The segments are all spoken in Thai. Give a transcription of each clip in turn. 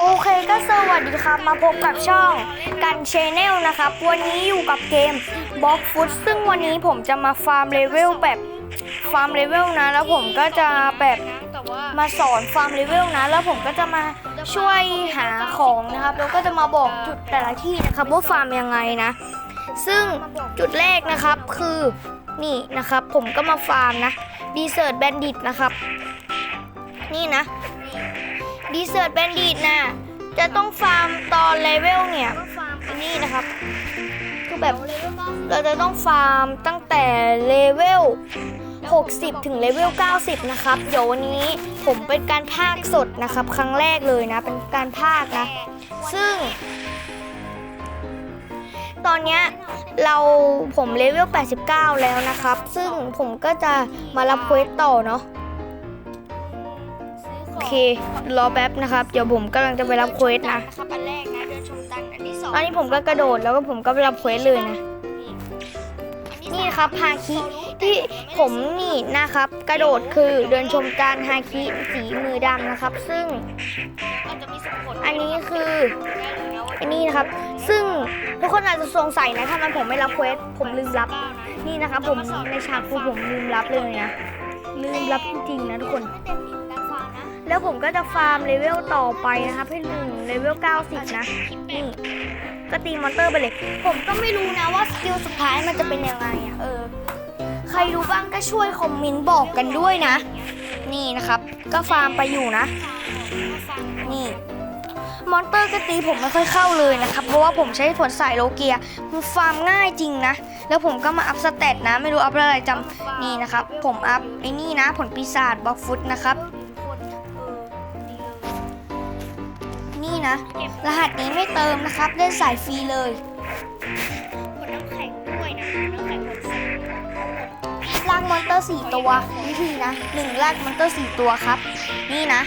โอเคก็สวัสดีครับมาพบกับช่องกันชแนลนะครับ วันนี้อยู่กับเกมบล็อกฟุตซึ่งวันนี้ผมจะมาฟาร์มเลเวลแบบฟาร์มเลเวลนะ แล้วผมก็จะแบบมาสอนฟาร์มเลเวลนะ แล้วผมก็จะมาช่วยหาของนะครับ แล้วก็จะมาบอกจุดแต่ละที่นะครับว่าฟาร์มยังไงนะ ซึ่งจุดแรกนะครับคือนี่นะครับ ผมก็มาฟาร์มนะดีเซิร์ตแบนดิตนะครับ นี่นะ ดีเซิร์ตแบนดิตนะจะต้องฟาร์มตอนเลเวลเนี่ยก็ฟาร์มนี่นะครับคือแบบเราจะต้องฟาร์มตั้งแต่เลเวล 60 ถึงเลเวล 90 นะครับ เดี๋ยววันนี้ผมเป็นการพากย์สดนะครับ ครั้งแรกเลยนะ เป็นการพากย์นะ ซึ่ง ตอนเนี้ยเราผมเลเวล 89 แล้วนะครับ ซึ่งผมก็จะมารับเควสต่อเนาะ เค รอแป๊บนะครับ เดี๋ยวผมกำลังจะไปรับเควสนะ นะครับอันแรกนะเดินชมตันอันที่สองตอนนี้ผมก็กระโดดแล้วก็ผมก็ไปรับเควสเลยนะอัที่นี่สามครับฮาคิที่ผมนี่นะครับ กระโดดคือเดินชมการฮาคิสีมือดำนะครับ ซึ่งก็จะมีสมผลอันนี้คือได้เลยนะว่าอันนี้นะครับ ซึ่งทุกคนอาจจะสงสัยนะทำไมผมไม่รับเควสผมลืมรับเก้านะนี่นะครับ ผมในฉากคือผมลืมรับเลยนะลืมรับจริงๆนะทุกคน ไม่เต็ม แล้วผมก็จะฟาร์มเลเวลต่อไปนะครับให้ถึงเลเวล90 นะนี่ก็ตีมอนเตอร์ไปเลย ผมก็ไม่รู้นะว่าสกิลสุดท้ายมันจะเป็นยังไงอะเออ ใครรู้บ้างก็ช่วยคอมเมนต์บอกกันด้วยนะ นี่นะครับ ก็ฟาร์มไปอยู่นะ นี่มอนเตอร์ก็ตีผมไม่ค่อยเข้าเลยนะครับ เพราะว่าผมใช้ผลสายโลเกียมันฟาร์มง่ายจริงนะ แล้วผมก็มาอัพสเตตนะ ไม่รู้อัพอะไรจำนี่นะครับ ผมอัพไอ้นี่นะ ผลปีศาจบล็อกฟุตนะครับ นี่นะ รหัสนี้ไม่เติมนะครับได้สายฟรีเลยผลน้ำแข็งด้วยนะน้ำแข็งผลสีลากมอนเตอร์4ตัววิธีนะหนึ่งลากมอนเตอร์4ตัวครับ นี่นะ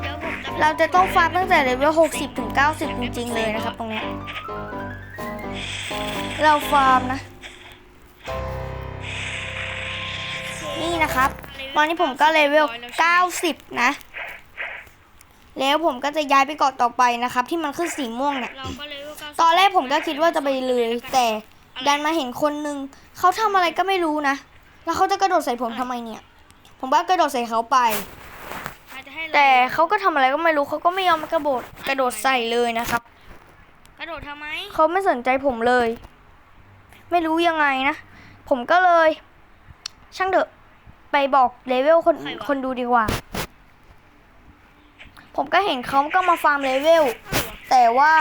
เดี๋ยวผมจะเราจะต้องฟาร์มตั้งแต่เลเวล60 ถึง 90 จริงๆ เลยนะครับตรงเนี้ยเราฟาร์มนะ นี่นะครับ ตอนนี้ผมก็เลเวล90 นะ แล้วผมก็จะย้ายไปเกาะต่อไปนะครับ ที่มันขึ้นสีม่วงเนี่ย เราก็เลเวลเก้าสิบตอนแรกผมก็คิดว่าจะไปเลย แต่ดันมาเห็นคนนึงเขาทำอะไรก็ไม่รู้นะ แล้วเขาจะกระโดดใส่ผมทำไมเนี่ย ผมว่ากระโดดใส่เขาไป อาจจะให้เราแต่เขาก็ทำอะไรก็ไม่รู้เขาก็ไม่ยอมกระโดดกระโดดใส่เลยนะครับ กระโดดทำไมเขาไม่สนใจผมเลย ไม่รู้ยังไงนะ ผมก็เลย ช่างเถอะไปบอกเลเวลคนคนดูดีกว่า ผมก็เห็นเขาก็มาฟาร์มเลเวล แต่ว่า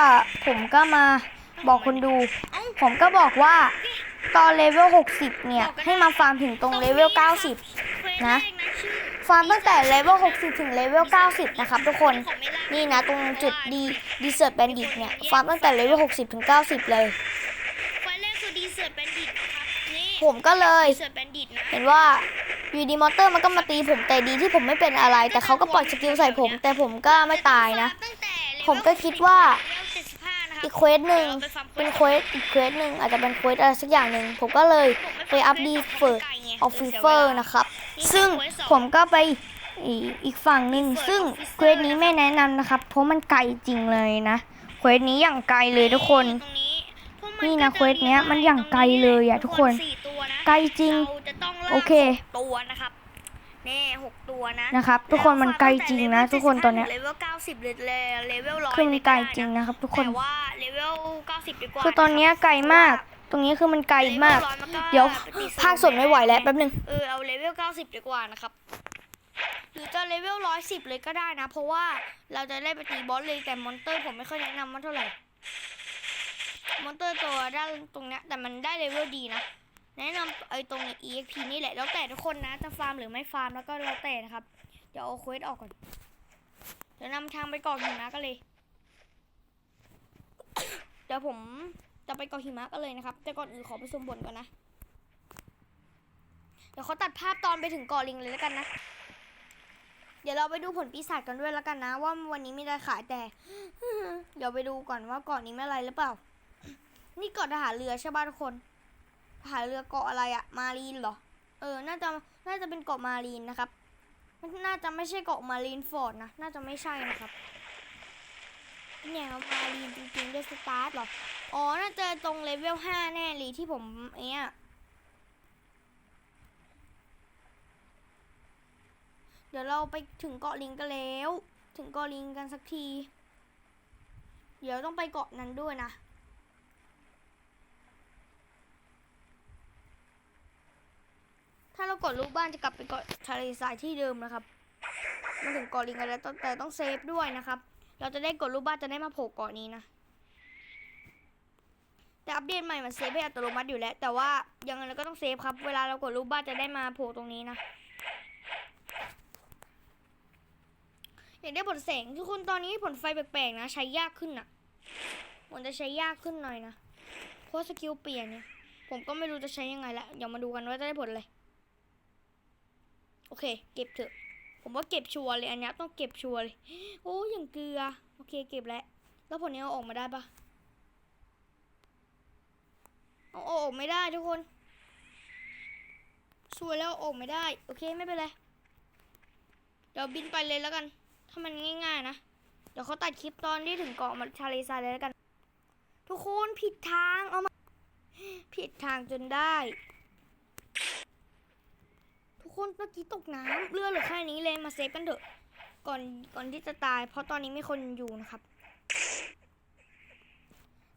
ผมก็มาบอกคนดู ผมก็บอกว่าตอนเลเวล 60 เนี่ย ให้มาฟาร์มถึงตรงเลเวล 90เควสนะแรกชื่อฟาร์มตั้งแต่เลเวล 60 ถึงเลเวล 90 นะครับทุกคนของเมล่านี่นะตรงจุดดีดีเซิร์ตแบนดิตเนี่ย ฟาร์มตั้งแต่เลเวล 60 ถึง 90 เลยไฟล์แรกคือดีเซิร์ตแบนดิตนะครับนี่ผมก็เลยดีเซิร์ตแบนดิตนะเห็นว่า อยู่ดีมอเตอร์มันก็มาตีผมแต่ดีที่ผมไม่เป็นอะไร แต่เขาก็ปล่อยสกิลใส่ผม แต่ผมก็ไม่ตายนะ ผมก็คิดว่าอีกเควสหนึ่งเป็นเควสอีกเควสหนึ่งอาจจะเป็นเควสอะไรสักอย่างหนึ่งผมก็เลยไปอัพดีเฟิร์ออฟฟิเฟอร์นะครับ ซึ่งผมก็ไปอีกฝั่งหนึ่งซึ่งเควสนี้ไม่แนะนำนะครับ เพราะมันไกลจริงเลยนะเควสนี้อย่างไกลเลยทุกคน นี่นะเควสเนี้ยมันอย่างไกลเลยอะทุกคน ไกลจริง โอเคหกตัวนะครับนี่หกตัวนะนะครับ ทุกคนมันไกลจริงนะ ทุกคนตอนเนี้ยเลเวลเก้าสิบหรือเลเวลร้อยคือมันไกลจริงนะครับ ทุกคนแต่ว่าเลเวลเก้าสิบดีกว่าคือตอนเนี้ยไกลมาก ตรงนี้คือมันไกลมากเลวลร้อมันเดี๋ยวไปตีภาคสดไม่ไหวแล้วแป๊บนึงเออเอาเลเวลเก้าสิบดีกว่านะครับหรือจะเลเวลร้อยสิบเลยก็ได้นะ เพราะว่าเราจะได้ไปตีบอสเลยแต่มอนเตอร์ผมไม่ค่อยแนะนำมันเท่าไหร่มอนเตอร์ตัวด้านตรงเนี้ยแต่มันได้เลเวลดีนะ แนะนำไอ้ตรง EXP นี่แหละ แล้วแต่ทุกคนนะจะฟาร์มหรือไม่ฟาร์มแล้วก็แล้วแต่นะครับ เดี๋ยวเอาเควสออกก่อน เดี๋ยวนำทางไปเกาะหิมะกันเลย เดี๋ยวผมจะไปเกาะหิมะกันเลยนะครับ แต่ก่อนอื่นขอไปสมบนก่อนนะ เดี๋ยวเขาตัดภาพตอนไปถึงเกาะลิงเลยแล้วกันนะ เดี๋ยวเราไปดูผลปีศาจกันด้วยแล้วกันนะ ว่าวันนี้มีอะไรขายแต่ เดี๋ยวไปดูก่อนว่าเกาะนี้ไม่อะไรหรือเปล่า นี่เกาะทหารเรือใช่ป่ะทุกคน หาเรือเกาะอะไรอะมารีนเหรอ เออ น่าจะ น่าจะเป็นเกาะมารีนนะครับ น่าจะไม่ใช่เกาะมารีนฟอร์ดนะ น่าจะไม่ใช่นะครับเนี่ยมารีนจริงๆด้วยสตาร์ทเหรอ อ๋อ น่าจอตรงเลเวลห้าแน่เลยที่ผมเนี้ยเดี๋ยวเราไปถึงเกาะลิงกันแล้ว ถึงเกาะลิงกันสักที เดี๋ยวต้องไปเกาะนั้นด้วยนะ ถ้าเรากดรูปบ้านจะกลับไปเกาะทะเลทรายที่เดิมนะครับมาถึงเกาะลิงกันแล้วต้องแต่ต้องเซฟด้วยนะครับ เราจะได้กดรูปบ้านจะได้มาโผล่เกาะนี้นะ แต่อัปเดตใหม่มันเซฟให้อัตโนมัติอยู่แล้ว แต่ว่ายังไงเราก็ต้องเซฟครับ เวลาเรากดรูปบ้านจะได้มาโผล่ตรงนี้นะอยากได้ผลแสงทุกคนตอนนี้ผลไฟแปลกๆนะ ใช้ยากขึ้นอะมันจะใช้ยากขึ้นหน่อยนะเพราะสกิลเปลี่ยนเนี่ยผมก็ไม่รู้จะใช้ยังไงละเดี๋ยวมาดูกันว่าจะได้ผลอะไร โอเค เก็บเถอะ ผมว่าเก็บชัวร์เลยอันนี้ต้องเก็บชัวร์เลย โอ้ยอย่างเกลือ โอเค เก็บแล้ว แล้วผลนี้เอาออกมาได้ปะเอาออกไม่ได้ทุกคนชัวร์แล้วออกไม่ได้ โอเคไม่เป็นไร เดี๋ยวบินไปเลยแล้วกัน ถ้ามันง่าย ๆ นะ เดี๋ยวเขาตัดคลิปตอนที่ถึงเกาะมาทะเลทรายเลยแล้วกัน ทุกคนผิดทางเอามา ผิดทางจนได้ คนเมื่อกี้ตกน้ำเรือเหลือแค่นี้เลยมาเซฟกันเถอะ ก่อนก่อนที่จะตาย เพราะตอนนี้มีคนอยู่นะครับ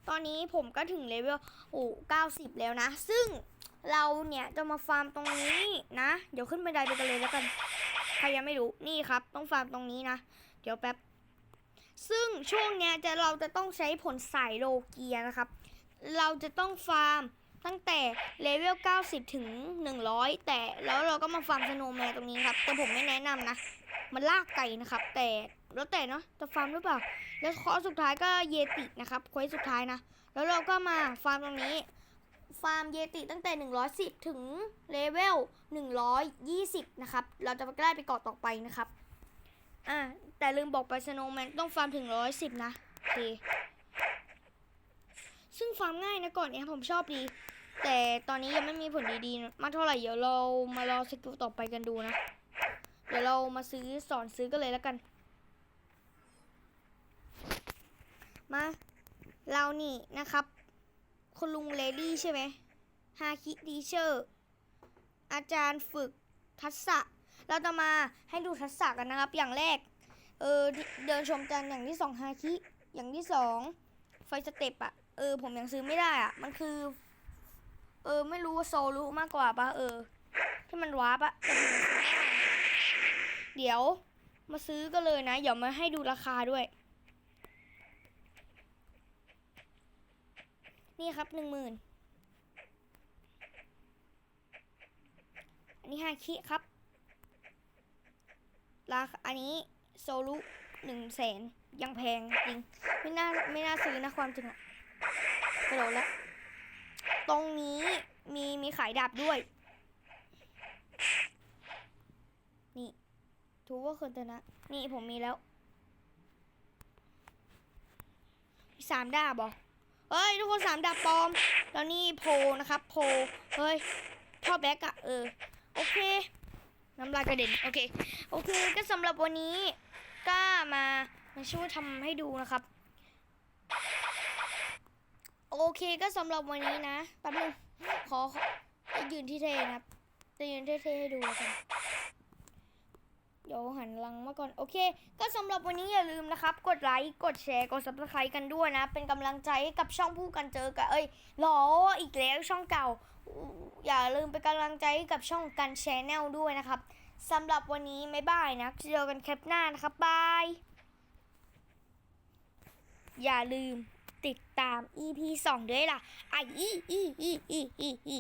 ตอนนี้ผมก็ถึงเลเวลโอ้เก้าสิบแล้วนะ ซึ่งเราเนี่ยจะมาฟาร์มตรงนี้นะ เดี๋ยวขึ้นบันไดไปกันเลยแล้วกันใครยังไม่รู้นี่ครับ ต้องฟาร์มตรงนี้นะ เดี๋ยวแป๊บซึ่งช่วงเนี้ยจะเราจะต้องใช้ผลสายโลเกียนะครับ เราจะต้องฟาร์ม ตั้งแต่เลเวล 90 ถึง 100 แต่แล้วเราก็มาฟาร์มสโนว์แมนตรงนี้ครับ แต่ผมไม่แนะนำนะ มันลากไก่นะครับ แต่แล้วแต่เนาะจะฟาร์มหรือเปล่า แล้วข้อสุดท้ายก็เยตินะครับควสสุดท้ายนะ แล้วเราก็มาฟาร์มตรงนี้ ฟาร์มเยติตั้งแต่ 110 ถึงเลเวล 120 นะครับ เราจะไปใกล้ไปเกาะต่อไปนะครับ อ่าแต่ลืมบอกไปสโนว์แมนต้องฟาร์มถึง 110 นะโอเคซึ่งฟาร์มง่ายนะก่อนเนี้ยผมชอบดี แต่ตอนนี้ยังไม่มีผลดีๆ มากเท่าไหร่ เดี๋ยวเรามารอสกิลต่อไปกันดูนะ เดี๋ยวเรามาซื้อสอนซื้อกันเลยแล้วกัน มา เรานี่นะครับคุณลุงเลดี้ใช่ไหมฮาคิดีเชอร์อาจารย์ฝึกทักษะ เราจะมาให้ดูทักษะกันนะครับ อย่างแรก เออเดินชมจันทร์อย่างที่สองฮาคิ อย่างที่สองไฟสเต็ปอะเออผมยังซื้อไม่ได้อะมันคือ เออ ไม่รู้ว่าโซรู้มากกว่าปะเออ ที่มันวาร์ปอะเดี๋ยวมาซื้อกันเลยนะ เดี๋ยวมาให้ดูราคาด้วย นี่ครับหนึ่งหมื่นอันนี้ฮาคิครับ ราคาอันนี้โซลุหนึ่งแสนยังแพงจริง ไม่น่าไม่น่าซื้อนะความจริงอะกระโดดแล้ว ตรงนี้มีมีขายดาบด้วย นี่ทูว่าคนจะนะ นี่ผมมีแล้วสามดาบเหรอเฮ้ย ทุกคนสามดาบปลอม แล้วนี่โพลนะครับ โพลเฮ้ยชอบแบ็กอะเออ โอเค น้ำลายกระเด็น โอเค โอเค ก็สำหรับวันนี้ ก็มามาช่วยทำให้ดูนะครับ โอ เคก็สำหรับวันนี้นะแป๊บนึงขอขอจะยืนที่เทนะครับจะยืนที่เทให้ดูกันเดี๋ยวหันหลังมาก่อน โอเค ก็สำหรับวันนี้อย่าลืมนะครับ กดไลค์กดแชร์กด subscribe กันด้วยนะ เป็นกำลังใจให้กับช่องผู้กันเจอกับเอ้ยหรออีกแล้วช่องเก่า อย่าลืมเป็นกำลังใจให้กับช่องกันแชนแนลด้วยนะครับสำหรับวันนี้ไม่บายนะเจอกันคลิปหน้านะครับบายอย่าลืม ติดตาม EP 2 ด้วยล่ะไออีอีอีอีอีอี